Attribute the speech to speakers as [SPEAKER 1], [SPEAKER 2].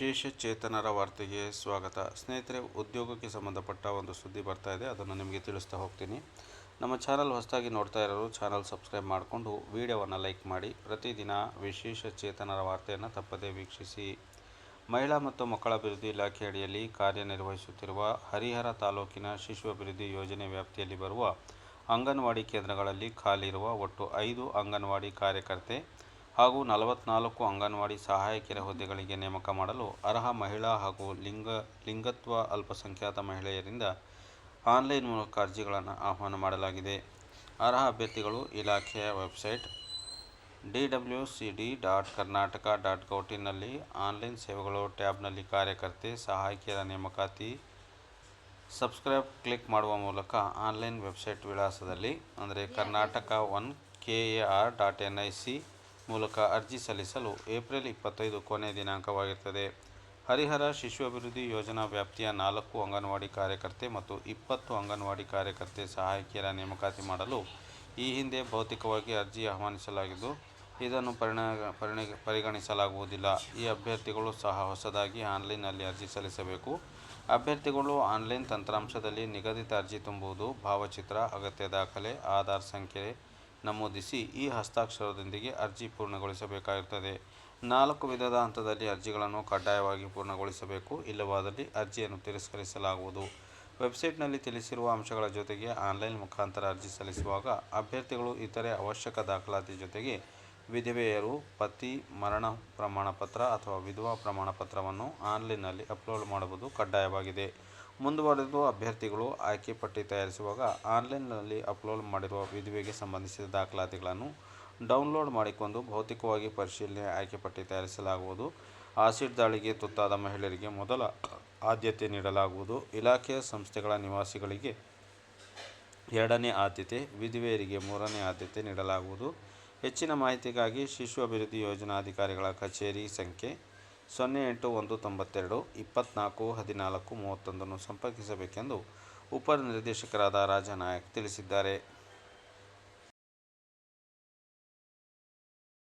[SPEAKER 1] ವಿಶೇಷ ಚೇತನರ ವಾರ್ತೆಗೆ ಸ್ವಾಗತ. ಸ್ನೇಹಿತರೆ, ಉದ್ಯೋಗಕ್ಕೆ ಸಂಬಂಧಪಟ್ಟ ಒಂದು ಸುದ್ದಿ ಬರ್ತಾ ಇದೆ. ಅದನ್ನು ನಿಮಗೆ ತಿಳಿಸ್ತಾ ಹೋಗ್ತೀನಿ. ನಮ್ಮ ಚಾನಲ್ ಹೊಸದಾಗಿ ನೋಡ್ತಾ ಇರೋರು ಚಾನಲ್ ಸಬ್ಸ್ಕ್ರೈಬ್ ಮಾಡಿಕೊಂಡು ವಿಡಿಯೋವನ್ನು ಲೈಕ್ ಮಾಡಿ. ಪ್ರತಿದಿನ ವಿಶೇಷ ಚೇತನರ ವಾರ್ತೆಯನ್ನು ತಪ್ಪದೇ ವೀಕ್ಷಿಸಿ. ಮಹಿಳಾ ಮತ್ತು ಮಕ್ಕಳ ಅಭಿವೃದ್ಧಿ ಇಲಾಖೆ ಅಡಿಯಲ್ಲಿ ಕಾರ್ಯನಿರ್ವಹಿಸುತ್ತಿರುವ ಹರಿಹರ ತಾಲೂಕಿನ ಶಿಶು ಅಭಿವೃದ್ಧಿ ಯೋಜನೆ ವ್ಯಾಪ್ತಿಯಲ್ಲಿ ಬರುವ ಅಂಗನವಾಡಿ ಕೇಂದ್ರಗಳಲ್ಲಿ ಖಾಲಿ ಇರುವ ಒಟ್ಟು ಐದು ಅಂಗನವಾಡಿ ಕಾರ್ಯಕರ್ತೆ ಹಾಗೂ ನಲವತ್ನಾಲ್ಕು ಅಂಗನವಾಡಿ ಸಹಾಯಕಿಯರ ಹುದ್ದೆಗಳಿಗೆ ನೇಮಕ ಮಾಡಲು ಅರ್ಹ ಮಹಿಳಾ ಹಾಗೂ ಲಿಂಗ, ಲಿಂಗತ್ವ ಅಲ್ಪಸಂಖ್ಯಾತ ಮಹಿಳೆಯರಿಂದ ಆನ್ಲೈನ್ ಮೂಲಕ ಅರ್ಜಿಗಳನ್ನು ಆಹ್ವಾನ ಮಾಡಲಾಗಿದೆ. ಅರ್ಹ ಅಭ್ಯರ್ಥಿಗಳು ಇಲಾಖೆಯ website D W C D dot Karnataka dot ಗೌಟಿನಲ್ಲಿ online ಸೇವೆಗಳು ಟ್ಯಾಬ್ನಲ್ಲಿ ಕಾರ್ಯಕರ್ತೆ, ಸಹಾಯಕಿಯರ ನೇಮಕಾತಿ ಸಬ್ಸ್ಕ್ರೈಬ್ ಕ್ಲಿಕ್ ಮಾಡುವ ಮೂಲಕ ಆನ್ಲೈನ್ ವೆಬ್ಸೈಟ್ ವಿಳಾಸದಲ್ಲಿ, ಅಂದರೆ Karnataka one K A R dot N I C ಮೂಲಕ ಅರ್ಜಿ ಸಲ್ಲಿಸಲು ಏಪ್ರಿಲ್ ಇಪ್ಪತ್ತೈದು ಕೊನೆಯ ದಿನಾಂಕವಾಗಿರುತ್ತದೆ. ಹರಿಹರ ಶಿಶು ಅಭಿವೃದ್ಧಿ ಯೋಜನಾ ವ್ಯಾಪ್ತಿಯ ನಾಲ್ಕು ಅಂಗನವಾಡಿ ಕಾರ್ಯಕರ್ತೆ ಮತ್ತು ಇಪ್ಪತ್ತು ಅಂಗನವಾಡಿ ಕಾರ್ಯಕರ್ತೆ ಸಹಾಯಕಿಯರ ನೇಮಕಾತಿ ಮಾಡಲು ಈ ಹಿಂದೆ ಭೌತಿಕವಾಗಿ ಅರ್ಜಿ ಆಹ್ವಾನಿಸಲಾಗಿದ್ದು, ಇದನ್ನು ಪರಿಣ ಪರಿಣ, ಪರಿಗಣಿಸಲಾಗುವುದಿಲ್ಲ. ಈ ಅಭ್ಯರ್ಥಿಗಳು ಸಹ ಹೊಸದಾಗಿ ಆನ್ಲೈನ್ನಲ್ಲಿ ಅರ್ಜಿ ಸಲ್ಲಿಸಬೇಕು. ಅಭ್ಯರ್ಥಿಗಳು ಆನ್ಲೈನ್ ತಂತ್ರಾಂಶದಲ್ಲಿ ನಿಗದಿತ ಅರ್ಜಿ ತುಂಬುವುದು ಭಾವಚಿತ್ರ, ಅಗತ್ಯ ದಾಖಲೆ, ಆಧಾರ್ ಸಂಖ್ಯೆ ನಮೂದಿಸಿ ಈ ಹಸ್ತಾಕ್ಷರದೊಂದಿಗೆ ಅರ್ಜಿ ಪೂರ್ಣಗೊಳಿಸಬೇಕಾಗುತ್ತದೆ. ನಾಲ್ಕು ವಿಧದ ಹಂತದಲ್ಲಿ ಅರ್ಜಿಗಳನ್ನು ಕಡ್ಡಾಯವಾಗಿ ಪೂರ್ಣಗೊಳಿಸಬೇಕು. ಇಲ್ಲವಾದಲ್ಲಿ ಅರ್ಜಿಯನ್ನು ತಿರಸ್ಕರಿಸಲಾಗುವುದು. ವೆಬ್ಸೈಟ್ನಲ್ಲಿ ತಿಳಿಸಿರುವ ಅಂಶಗಳ ಜೊತೆಗೆ ಆನ್ಲೈನ್ ಮುಖಾಂತರ ಅರ್ಜಿ ಸಲ್ಲಿಸುವಾಗ ಅಭ್ಯರ್ಥಿಗಳು ಇತರೆ ಅವಶ್ಯಕ ದಾಖಲಾತಿ ಜೊತೆಗೆ ವಿಧವೆಯರು, ಪತಿ, ಮರಣ ಪ್ರಮಾಣಪತ್ರ ಅಥವಾ ವಿಧವಾ ಪ್ರಮಾಣಪತ್ರವನ್ನು ಆನ್ಲೈನ್ನಲ್ಲಿ ಅಪ್ಲೋಡ್ ಮಾಡುವುದು ಕಡ್ಡಾಯವಾಗಿದೆ. ಮುಂದುವರೆದು ಅಭ್ಯರ್ಥಿಗಳು ಆಯ್ಕೆ ಪಟ್ಟಿ ತಯಾರಿಸುವಾಗ ಆನ್ಲೈನ್ನಲ್ಲಿ ಅಪ್ಲೋಡ್ ಮಾಡಿರುವ ವಿಧುವೆಗೆ ಸಂಬಂಧಿಸಿದ ದಾಖಲಾತಿಗಳನ್ನು ಡೌನ್ಲೋಡ್ ಮಾಡಿಕೊಂಡು ಭೌತಿಕವಾಗಿ ಪರಿಶೀಲನೆ ಆಯ್ಕೆ ಪಟ್ಟಿ ತಯಾರಿಸಲಾಗುವುದು. ಆಸಿಡ್ ದಾಳಿಗೆ ತುತ್ತಾದ ಮಹಿಳೆಯರಿಗೆ ಮೊದಲ ಆದ್ಯತೆ ನೀಡಲಾಗುವುದು. ಇಲಾಖೆಯ ಸಂಸ್ಥೆಗಳ ನಿವಾಸಿಗಳಿಗೆ ಎರಡನೇ ಆದ್ಯತೆ, ವಿಧವೆಯರಿಗೆ ಮೂರನೇ ಆದ್ಯತೆ ನೀಡಲಾಗುವುದು. ಹೆಚ್ಚಿನ ಮಾಹಿತಿಗಾಗಿ ಶಿಶು ಅಭಿವೃದ್ಧಿ ಯೋಜನಾ ಅಧಿಕಾರಿಗಳ ಕಚೇರಿ ಸಂಖ್ಯೆ ಸೊನ್ನೆ ಎಂಟು ಒಂದು ತೊಂಬತ್ತೆರಡು ಇಪ್ಪತ್ನಾಲ್ಕು ಹದಿನಾಲ್ಕು ಮೂವತ್ತೊಂದನ್ನು ಸಂಪರ್ಕಿಸಬೇಕೆಂದು ಉಪನಿರ್ದೇಶಕರಾದ ರಾಜನಾಯಕ್ ತಿಳಿಸಿದ್ದಾರೆ.